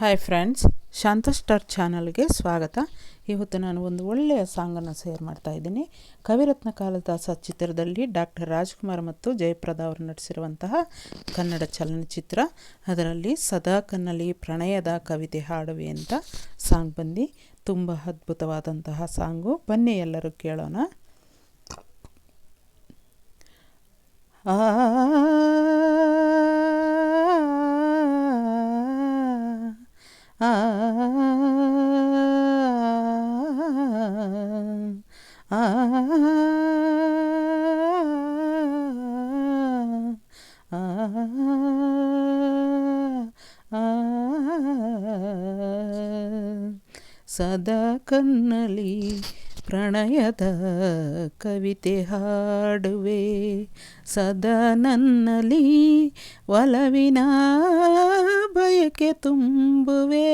Hi friends ಶಾಂತ star ಚಾನಲ್ಗೆ ಸ್ವಾಗತ. ಇವತ್ತು ನಾನು ಒಂದು ಒಳ್ಳೆಯ ಸಾಂಗನ್ನು ಶೇರ್ ಮಾಡ್ತಾ ಇದ್ದೀನಿ. ಕವಿರತ್ನ ಕಾಲದಾಸ ಚಿತ್ರದಲ್ಲಿ ಡಾಕ್ಟರ್ ರಾಜ್ಕುಮಾರ್ ಮತ್ತು ಜಯಪ್ರದಾ ಅವರು ನಟಿಸಿರುವಂತಹ ಕನ್ನಡ ಚಲನಚಿತ್ರ. ಅದರಲ್ಲಿ ಸದಾ ಕನ್ನಲಿ ಪ್ರಣಯದ ಕವಿತೆ ಹಾಡುವೆ ಅಂತ ಸಾಂಗ್ ಬಂದು. ತುಂಬ ಅದ್ಭುತವಾದಂತಹ ಸಾಂಗು ಬನ್ನಿ ಎಲ್ಲರೂ ಕೇಳೋಣ. ಆ ಸದಾ ಕನ್ನಲಿ ಪ್ರಣಯದ ಕವಿತೆ ಹಾಡುವೆ ಸದಾ ನನ್ನಲಿ ಒಲವಿನ ಬಯಕೆ ತುಂಬುವೆ.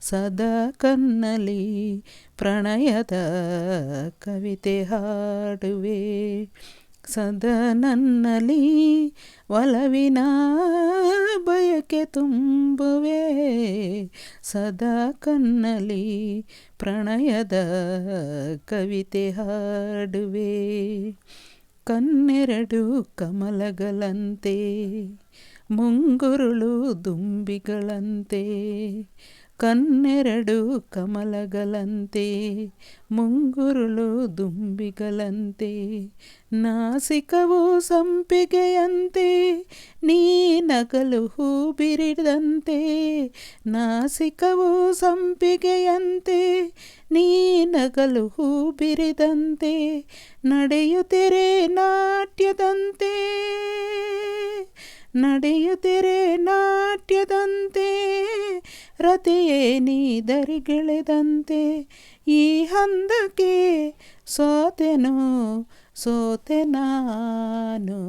ಸದಾ ಕನ್ನಲಿ ಪ್ರಣಯದ ಕವಿತೆ ಹಾಡುವೆ. ಸದಾ ನನ್ನಲಿ ಒಲವಿನ ಬಯಕೆ ತುಂಬುವೆ. ಸದಾ ಕನ್ನಲಿ ಪ್ರಣಯದ ಕವಿತೆ ಹಾಡುವೆ. ಕನ್ನೆರಡು ಕಮಲಗಳಂತೆ ಮುಂಗುರುಳು ದುಂಬಿಗಳಂತೆ ಕನ್ನೆರಡು ಕಮಲಗಳಂತೆ ಮುಂಗುರುಳು ದುಂಬಿಗಳಂತೆ ನಾಸಿಕವು ಸಂಪಿಗೆಯಂತೆ, ನೀ ನಗಲು ಹೂ ಬಿರಿದಂತೆ ನಾಸಿಕವು ಸಂಪಿಗೆಯಂತೆ, ನೀ ನಗಲು ಹೂ ಬಿರಿದಂತೆ ನಡೆಯುತ್ತಿರೆ ನಾಟ್ಯದಂತೆ. ನಡೆಯುತ್ತಿರೆ ನಾಟ್ಯದಂತೆ ರತೆಯೇ ನೀ ದರಿಗೆಳೆದಂತೆ, ಈ ಹಂದಕ್ಕೆ ಸೋತೆನು, ಸೋತೆ ನಾನು,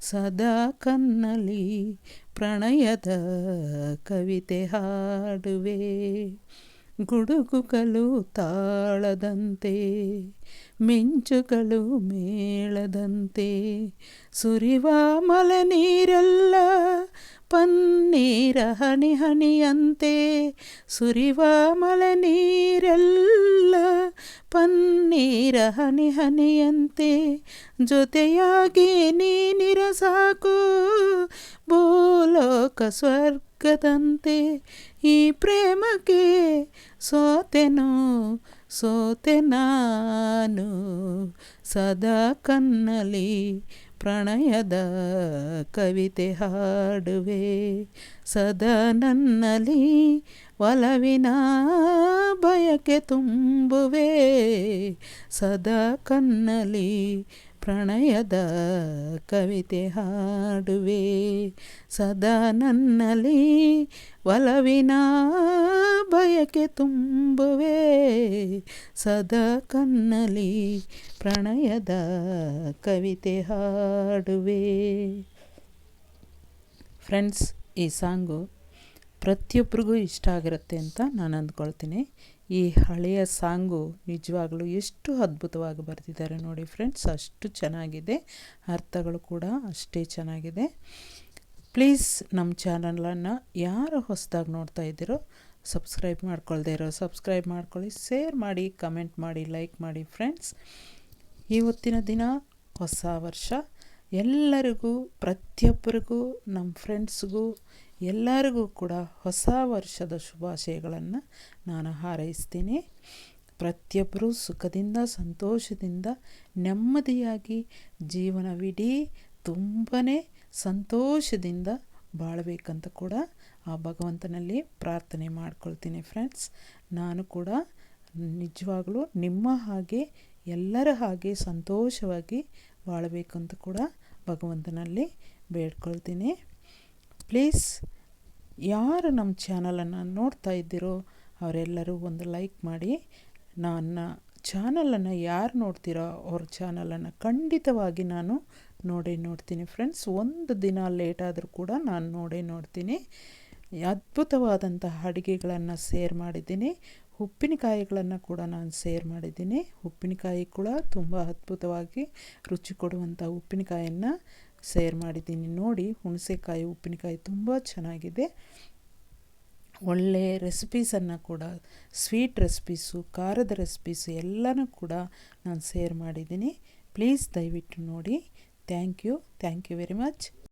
ಸದಾ ಕನ್ನಲಿ ಪ್ರಣಯದ ಕವಿತೆ ಹಾಡುವೆ. ಗುಡುಗುಗಳು ತಾಳದಂತೆ ಮಿಂಚುಗಳು ಮೇಳದಂತೆ. ಸುರಿವ ಮಲೆ ನೀರೆಲ್ಲ ಪನ್ನೀರ ಹನಿ ಹನಿಯಂತೆ ಸುರಿವ ಮಲೆ ನೀರೆಲ್ಲ ಪನ್ನೀರ ಹನಿ ಹನಿಯಂತೆ ಜೊತೆಯಾಗಿ ನೀನಿರ ಸಾಕು. ಭೂಲೋಕ ಸ್ವರ್ಗದಂತೆ ಈ ಪ್ರೇಮಕ್ಕೆ ಸೋತೆನು, ಸೋತೆ ನಾನು ಸದಾ ಕನ್ನಲಿ ಪ್ರಣಯದ ಕವಿತೆ ಹಾಡುವೆ. ಸದಾ ನನ್ನಲ್ಲಿ ಒಲವಿನ ಬಯಕೆ ತುಂಬುವೆ. ಸದಾ ಕನ್ನಲಿ ಪ್ರಣಯದ ಕವಿತೆ ಹಾಡುವೆ. ಸದಾ ನನ್ನಲ್ಲಿ ಒಲವಿನ ಬಯಕೆ ತುಂಬುವೆ. ಸದಾ ಕನ್ನಲಿ ಪ್ರಣಯದ ಕವಿತೆ ಹಾಡುವೆ. ಫ್ರೆಂಡ್ಸ್, ಈ ಸಾಂಗು ಪ್ರತಿಯೊಬ್ಬರಿಗೂ ಇಷ್ಟ ಆಗಿರುತ್ತೆ ಅಂತ ನಾನು ಅಂದ್ಕೊಳ್ತೀನಿ. ಈ ಹಳೆಯ ಸಾಂಗು ನಿಜವಾಗ್ಲೂ ಎಷ್ಟು ಅದ್ಭುತವಾಗಿ ಬರೆದಿದ್ದಾರೆ ನೋಡಿ ಫ್ರೆಂಡ್ಸ್, ಅಷ್ಟು ಚೆನ್ನಾಗಿದೆ, ಅರ್ಥಗಳು ಕೂಡ ಅಷ್ಟೇ ಚೆನ್ನಾಗಿದೆ. ಪ್ಲೀಸ್ ನಮ್ಮ ಚಾನಲನ್ನು ಯಾರು ಹೊಸದಾಗಿ ನೋಡ್ತಾ ಇದ್ದೀರೋ ಸಬ್ಸ್ಕ್ರೈಬ್ ಮಾಡ್ಕೊಳ್ದೇ ಇರೋ, ಸಬ್ಸ್ಕ್ರೈಬ್ ಮಾಡ್ಕೊಳ್ಳಿ, ಶೇರ್ ಮಾಡಿ, ಕಮೆಂಟ್ ಮಾಡಿ, ಲೈಕ್ ಮಾಡಿ ಫ್ರೆಂಡ್ಸ್. ಇವತ್ತಿನ ದಿನ ಹೊಸ ವರ್ಷ. ಎಲ್ಲರಿಗೂ, ಪ್ರತಿಯೊಬ್ಬರಿಗೂ, ನಮ್ಮ ಫ್ರೆಂಡ್ಸ್ಗೂ ಎಲ್ಲರಿಗೂ ಕೂಡ ಹೊಸ ವರ್ಷದ ಶುಭಾಶಯಗಳನ್ನು ನಾನು ಹಾರೈಸ್ತೀನಿ. ಪ್ರತಿಯೊಬ್ಬರೂ ಸುಖದಿಂದ, ಸಂತೋಷದಿಂದ, ನೆಮ್ಮದಿಯಾಗಿ ಜೀವನವಿಡೀ ತುಂಬಾ ಸಂತೋಷದಿಂದ ಬಾಳಬೇಕಂತ ಕೂಡ ಆ ಭಗವಂತನಲ್ಲಿ ಪ್ರಾರ್ಥನೆ ಮಾಡ್ಕೊಳ್ತೀನಿ ಫ್ರೆಂಡ್ಸ್ ನಾನು ಕೂಡ ನಿಜವಾಗಲೂ ನಿಮ್ಮ ಹಾಗೆ ಎಲ್ಲರ ಹಾಗೆ ಸಂತೋಷವಾಗಿ ಬಾಳಬೇಕಂತ ಕೂಡ ಭಗವಂತನಲ್ಲಿ ಬೇಡ್ಕೊಳ್ತೀನಿ. ಪ್ಲೀಸ್ ಯಾರು ನಮ್ಮ ಚಾನಲನ್ನು ನೋಡ್ತಾ ಇದ್ದೀರೋ ಅವರೆಲ್ಲರೂ ಒಂದು ಲೈಕ್ ಮಾಡಿ. ನನ್ನ ಚಾನಲನ್ನು ಯಾರು ನೋಡ್ತೀರೋ ಅವ್ರ ಚಾನಲನ್ನು ಖಂಡಿತವಾಗಿ ನಾನು ನೋಡೇ ನೋಡ್ತೀನಿ ಫ್ರೆಂಡ್ಸ್. ಒಂದು ದಿನ ಲೇಟ್ ಆದರೂ ಕೂಡ ನಾನು ನೋಡೇ ನೋಡ್ತೀನಿ. ಅದ್ಭುತವಾದಂತಹ ಅಡುಗೆಗಳನ್ನು ಸೇರ್ ಮಾಡಿದ್ದೀನಿ. ಉಪ್ಪಿನಕಾಯಿಗಳನ್ನು ಕೂಡ ನಾನು ಸೇರ್ ಮಾಡಿದ್ದೀನಿ. ಉಪ್ಪಿನಕಾಯಿ ಕೂಡ ತುಂಬ ಅದ್ಭುತವಾಗಿ ರುಚಿ ಕೊಡುವಂಥ ಉಪ್ಪಿನಕಾಯನ್ನು ಶೇರ್ ಮಾಡಿದ್ದೀನಿ ನೋಡಿ. ಹುಣಸೆಕಾಯಿ, ಉಪ್ಪಿನಕಾಯಿ ತುಂಬ ಚೆನ್ನಾಗಿದೆ. ಒಳ್ಳೆ ರೆಸಿಪೀಸನ್ನು ಕೂಡ ಸ್ವೀಟ್ ರೆಸಿಪೀಸು ಖಾರದ ರೆಸಿಪೀಸು ಎಲ್ಲನೂ ಕೂಡ ನಾನು ಸೇರ್ ಮಾಡಿದ್ದೀನಿ. ಪ್ಲೀಸ್ ದಯವಿಟ್ಟು ನೋಡಿ. Thank you thank you very much